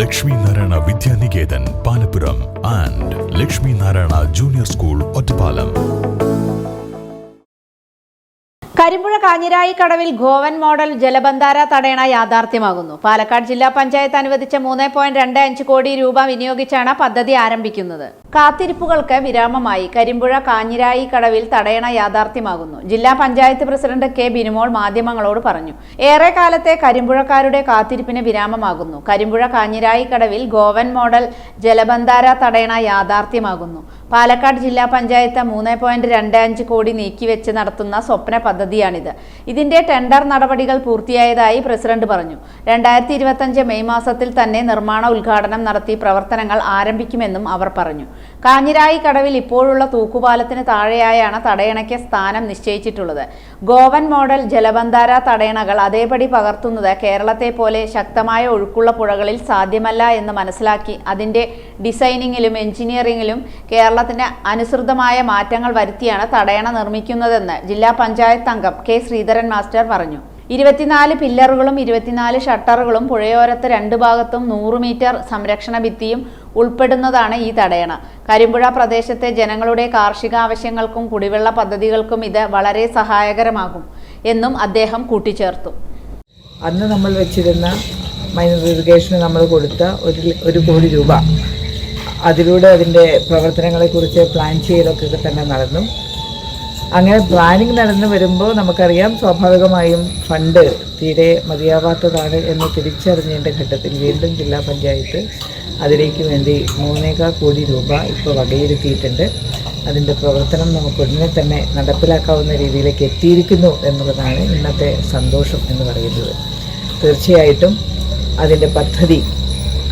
Lakshmi Narayana Vidyaniketan Palappuram and Lakshmi Narayana junior school Ottapalam. Karimpuzha Kanjirayi കടവിൽ ഗോവൻ model ജലബന്ധാര തടയണ യാഥാർത്ഥ്യമാകുന്നു. പാലക്കാട് ജില്ലാ പഞ്ചായത്ത് അനുവദിച്ച മൂന്ന് പോയിന്റ് രണ്ട് അഞ്ച് കോടി രൂപ വിനിയോഗിച്ചാണ് പദ്ധതി ആരംഭിക്കുന്നത്. കാത്തിരിപ്പുകൾക്ക് വിരാമമായി കരിമ്പുഴ കാഞ്ഞിരായി കടവിൽ തടയണ യാഥാർത്ഥ്യമാകുന്നു. ജില്ലാ പഞ്ചായത്ത് പ്രസിഡന്റ് കെ ബിനുമോൾ മാധ്യമങ്ങളോട് പറഞ്ഞു. ഏറെ കാലത്തെ കരിമ്പുഴക്കാരുടെ കാത്തിരിപ്പിന് വിരാമമാകുന്നു. കരിമ്പുഴ കാഞ്ഞിരായി കടവിൽ ഗോവൻ മോഡൽ ജലബന്ധാര തടയണ യാഥാർത്ഥ്യമാകുന്നു. പാലക്കാട് ജില്ലാ പഞ്ചായത്ത് മൂന്ന് പോയിന്റ് രണ്ട് അഞ്ച് കോടി നീക്കിവെച്ച് നടത്തുന്ന സ്വപ്ന പദ്ധതിയാണിത്. ഇതിന്റെ ടെൻഡർ നടപടികൾ പൂർത്തിയായതായി പ്രസിഡന്റ് പറഞ്ഞു. രണ്ടായിരത്തി ഇരുപത്തഞ്ച് മെയ് മാസത്തിൽ തന്നെ നിർമ്മാണ ഉദ്ഘാടനം നടത്തി പ്രവർത്തനങ്ങൾ ആരംഭിക്കുമെന്നും അവർ പറഞ്ഞു. കാഞ്ഞിരായി കടവിൽ ഇപ്പോഴുള്ള തൂക്കുപാലത്തിന് താഴെയായാണ് തടയണയ്ക്ക് സ്ഥാനം നിശ്ചയിച്ചിട്ടുള്ളത്. ഗോവൻ മോഡൽ ജലബന്ധാര തടയണകൾ അതേപടി പകർത്തുന്നത് കേരളത്തെ പോലെ ശക്തമായ ഒഴുക്കുള്ള പുഴകളിൽ സാധ്യമല്ല എന്ന് മനസ്സിലാക്കി അതിന്റെ ഡിസൈനിങ്ങിലും എഞ്ചിനീയറിംഗിലും കേരളത്തിന് അനുസൃതമായ മാറ്റങ്ങൾ വരുത്തിയാണ് തടയണ നിർമ്മിക്കുന്നതെന്ന് ജില്ലാ പഞ്ചായത്ത് അംഗം കെ ശ്രീധരൻ മാസ്റ്റർ പറഞ്ഞു. ഇരുപത്തിനാല് പില്ലറുകളും ഇരുപത്തിനാല് ഷട്ടറുകളും പുഴയോരത്ത് രണ്ട് ഭാഗത്തും നൂറ് മീറ്റർ സംരക്ഷണ ഭിത്തിയും ഉൾപ്പെടുന്നതാണ് ഈ തടയണ. കരിമ്പുഴ പ്രദേശത്തെ ജനങ്ങളുടെ കാർഷിക ആവശ്യങ്ങൾക്കും കുടിവെള്ള പദ്ധതികൾക്കും ഇത് വളരെ സഹായകരമാകും എന്നും അദ്ദേഹം കൂട്ടിച്ചേർത്തു. അന്ന് നമ്മൾ വെച്ചിരുന്ന മൈനർ ഇറിഗേഷന് നമ്മൾ കൊടുത്ത ഒരു ഒരു കോടി രൂപ. അതിലൂടെ അതിന്റെ പ്രവർത്തനങ്ങളെക്കുറിച്ച് പ്ലാൻ ചെയ്യലൊക്കെ തന്നെ നടന്നു. അങ്ങനെ പ്ലാനിങ് നടന്നു വരുമ്പോൾ നമുക്കറിയാം സ്വാഭാവികമായും ഫണ്ട് തീരെ മതിയാവാത്തതാണ് എന്ന് തിരിച്ചറിഞ്ഞതിന്റെ ഘട്ടത്തിൽ വീണ്ടും ജില്ലാ പഞ്ചായത്ത് അതിലേക്ക് വേണ്ടി മൂന്നേകാൽ കോടി രൂപ ഇപ്പോൾ വകയിരുത്തിയിട്ടുണ്ട്. അതിന്റെ പ്രവർത്തനം നമുക്ക് ഉടനെ തന്നെ നടപ്പിലാക്കാവുന്ന രീതിയിലേക്ക് എത്തിയിരിക്കുന്നു എന്നുള്ളതാണ് ഇന്നത്തെ സന്തോഷം എന്ന് പറയുന്നത്. തീർച്ചയായിട്ടും അതിന്റെ പദ്ധതി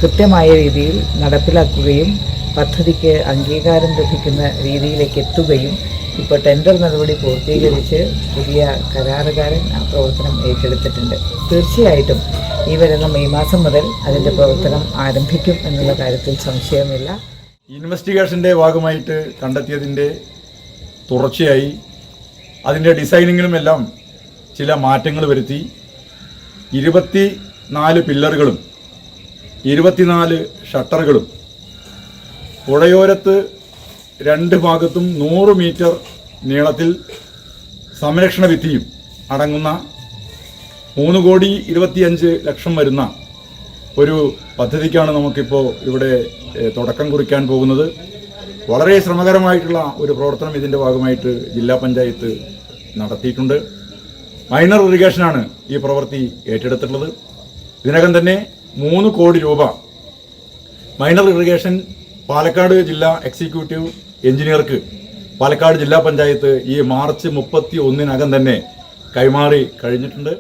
കൃത്യമായ രീതിയിൽ നടപ്പിലാക്കുകയും പദ്ധതിക്ക് അംഗീകാരം ലഭിക്കുന്ന രീതിയിലേക്ക് എത്തുകയും ഇപ്പോൾ ടെൻഡർ നടപടി പൂർത്തീകരിച്ച് പുതിയ കരാറുകാരൻ ആ പ്രവർത്തനം ഏറ്റെടുത്തിട്ടുണ്ട്. തീർച്ചയായിട്ടും ഈ വരുന്ന മെയ് മാസം മുതൽ അതിന്റെ പ്രവർത്തനം ആരംഭിക്കും എന്നുള്ള കാര്യത്തിൽ സംശയമില്ല. ഇൻവെസ്റ്റിഗേഷന്റെ ഭാഗമായിട്ട് കണ്ടെത്തിയതിന്റെ തുടർച്ചയായി അതിന്റെ ഡിസൈനിങ്ങിലുമെല്ലാം ചില മാറ്റങ്ങൾ വരുത്തി ഇരുപത്തി നാല് പില്ലറുകളും ഇരുപത്തിനാല് ഷട്ടറുകളും. പുഴയോരത്ത് രണ്ട് ഭാഗത്തും നൂറ് മീറ്റർ നീളത്തിൽ സംരക്ഷണ ഭിത്തിയും അടങ്ങുന്ന മൂന്ന് കോടി ഇരുപത്തിയഞ്ച് ലക്ഷം വരുന്ന ഒരു പദ്ധതിക്കാണ് നമുക്കിപ്പോൾ ഇവിടെ തുടക്കം കുറിക്കാൻ പോകുന്നത്. വളരെ ശ്രമകരമായിട്ടുള്ള ഒരു പ്രവർത്തനം ഇതിന്റെ ഭാഗമായിട്ട് ജില്ലാ പഞ്ചായത്ത് നടത്തിയിട്ടുണ്ട്. മൈനർ ഇറിഗേഷനാണ് ഈ പ്രവൃത്തി ഏറ്റെടുത്തിട്ടുള്ളത്. ഇതിനകം തന്നെ മൂന്ന് കോടി രൂപ. മൈനർ ഇറിഗേഷൻ പാലക്കാട് ജില്ലാ എക്സിക്യൂട്ടീവ് എഞ്ചിനീയർക്ക് പാലക്കാട് ജില്ലാ പഞ്ചായത്ത് ഈ മാർച്ച് മുപ്പത്തി ഒന്നിനകം തന്നെ കൈമാറി കഴിഞ്ഞിട്ടുണ്ട്.